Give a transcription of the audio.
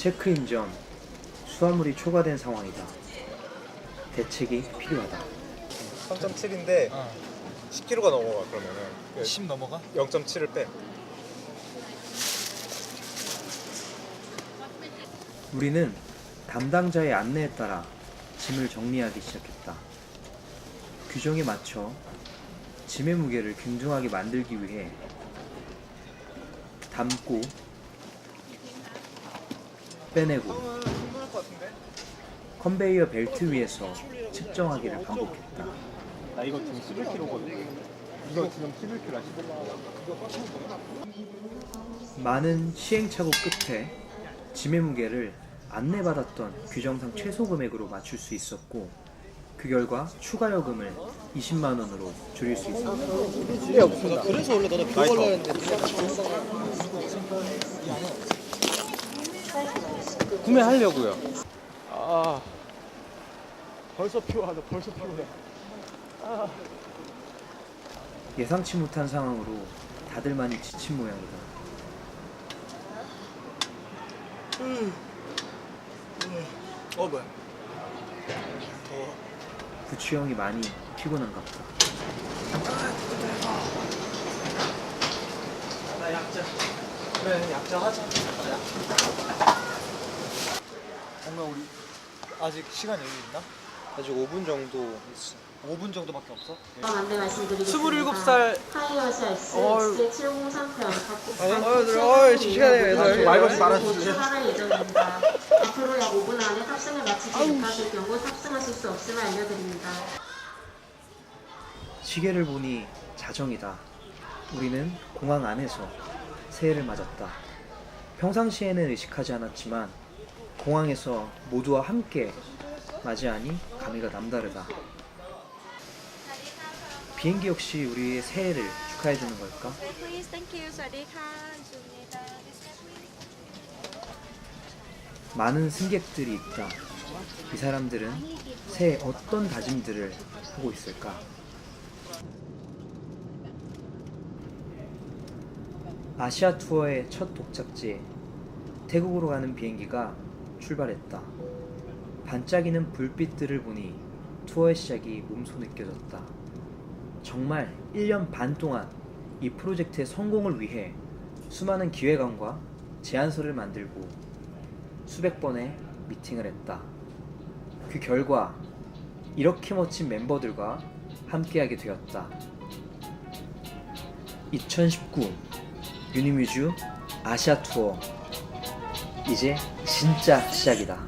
체크인 전 수화물이 초과된 상황이다. 대책이 필요하다. 3.7인데 10kg가 넘어가 그러면은 10 넘어가? 0.7을 빼. 우리는 담당자의 안내에 따라 짐을 정리하기 시작했다. 규정에 맞춰 짐의 무게를 균등하게 만들기 위해 담고 빼내고 충분할 것 같은데? 컨베이어 벨트 위에서 측정하기를 반복했다. 나 이거 지금 11kg거든. 이거 지금 11kg야 11kg. 많은 시행착오 끝에 짐의 무게를 안내받았던 규정상 최소 금액으로 맞출 수 있었고 그 결과 추가 요금을 20만 원으로 줄일 수 있었다. 그래서 원래 너네 그거 걸려 했는데 구매하려고요. 아 벌써 피곤하다. 벌써 피곤해. 예상치 못한 상황으로 다들 많이 지친 모양이다. 어 뭐야? 구치 형이 많이 피곤한가 보다. 나 약자. 그래 약자 하자. 뭔가 우리 아직 시간 여유 있나? 아직 5분 정도 있어. 5분 정도밖에 없어? 안내 말씀드리겠습니다. 27살. 하이어스 X 어이. X703편 어이, 어이, 시간에 얘들. 말 걸지 말아주세요. 출발할 예정입니다. 앞으로 약 5분 안에 탑승을 마치지 못하실 경우 탑승하실 수 없음을 알려드립니다. 시계를 보니 자정이다. 우리는 공항 안에서 새해를 맞았다. 평상시에는 의식하지 않았지만 공항에서 모두와 함께 맞이하니 감회가 남다르다. 비행기 역시 우리의 새해를 축하해 주는 걸까? 많은 승객들이 있다. 이 사람들은 새해 어떤 다짐들을 하고 있을까? 아시아 투어의 첫 독착지 태국으로 가는 비행기가 출발했다. 반짝이는 불빛들을 보니 투어의 시작이 몸소 느껴졌다. 정말 1년 반 동안 이 프로젝트의 성공을 위해 수많은 기획안과 제안서를 만들고 수백 번의 미팅을 했다. 그 결과 이렇게 멋진 멤버들과 함께하게 되었다. 2019 유니뮤즈 아시아 투어 이제 진짜 시작이다.